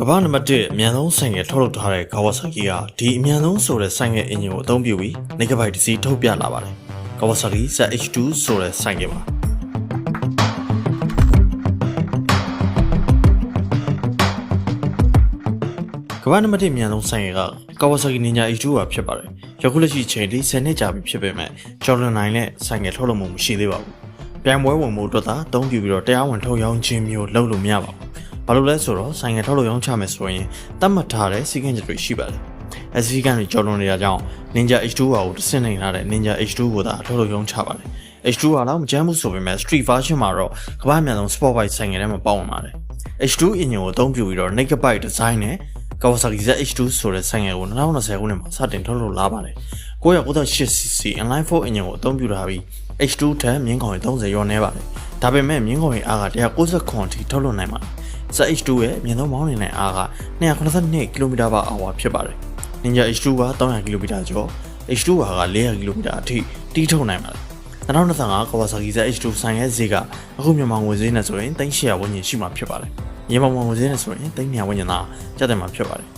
ကမ္ဘာနံပါတ်1အမြန်ဆုံးဆိုင်ငယ်ထုတ်လုပ်ထားတဲ့ Kawasaki ကဒီအမြန်ဆုံးဆိုတဲ့ဆိုင်ငယ်အင်ဂျင်ကိုအသုံးပြုပြီး Megabyte တစ်စီးထုတ်ပြလာပါတယ် Kawasaki ZH2 ဆိုတဲ့ဆိုင်ငယ်ပါကမ္ဘာနံပါတ်1အမြန်ဆုံးဆိုင်ငယ်က Kawasaki Ninja H2 ပါဖြစ်ပါတယ်ယခုလက်ရှိအချိန်ထိ10နှစ်ကြာပြီဖြစ်ပေမဲ့ Jordan 9နဲ့ဆိုင်ငယ်ထုတ်လုပ်မှုမရှိသေးပါဘူးပြိုင်ပွဲဝင်မှုအတွက်သာအသုံးပြုပြီးတော့တရားဝင်ထုတ်ရောင်းခြင်းမျိုးလုပ်လို့မရပါဘူး ဘာလို့လဲဆိုတော့ဆိုင်ငယ်ထုတ်လုပ်ရောင်းချမယ်ဆိုရင်တတ်မှတ်ထားတဲ့စီကံချက်တွေရှိပါတယ်အစီကံတွေကျော်လွန်နေတာကြောင့် Ninja H2 ပါကိုတစ်ဆင့်နေလာတဲ့ Ninja H2 ကိုသာထုတ်လုပ်ရောင်းချပါတယ် H2 ကတော့မကြမ်းဘူးဆိုပေမဲ့ Street version မှာတော့ကမ္ဘာ့အမြန်ဆုံး Sport Bike ဆိုင်ငယ်ထဲမှာပေါဝင်ပါတယ် H2 engine ကိုအသုံးပြုပြီးတော့ Naked Bike Design နဲ့ Kawasaki ZH2 ဆိုတဲ့ဆိုင်ငယ်ကို2020ခုနှစ်မှာစတင်ထုတ်လုပ်လာပါတယ်။ 998cc inline 4 engine ကိုအသုံးပြုထားပြီး H2 ထက်မြင်းကောင်ရေ30ရောနေပါတယ်။ဒါပေမဲ့မြင်းကောင်ရေအားက190ခွန်အထိထုတ်လွှတ်နိုင်ပါတယ်။ ZH2 ရဲ့အမြင့်ဆုံးမောင်းနေတဲ့အားက282 km/h ဖြစ်ပါတယ်။ Ninja H2 က300 km ကျော် H2 ဟာက400 km အထိတီးထုတ်နိုင်ပါတယ်။2025 Kawasaki ZH2 ဆိုင်ရဲ့ဈေးကအခုမြန်မာငွေဈေးနဲ့ဆိုရင်3800ဝန်းကျင်ရှိမှာဖြစ်ပါတယ်။မြန်မာငွေဈေးနဲ့ဆိုရင်3900ဝန်းကျင်သာကျတဲ့မှာဖြစ်ပါတယ်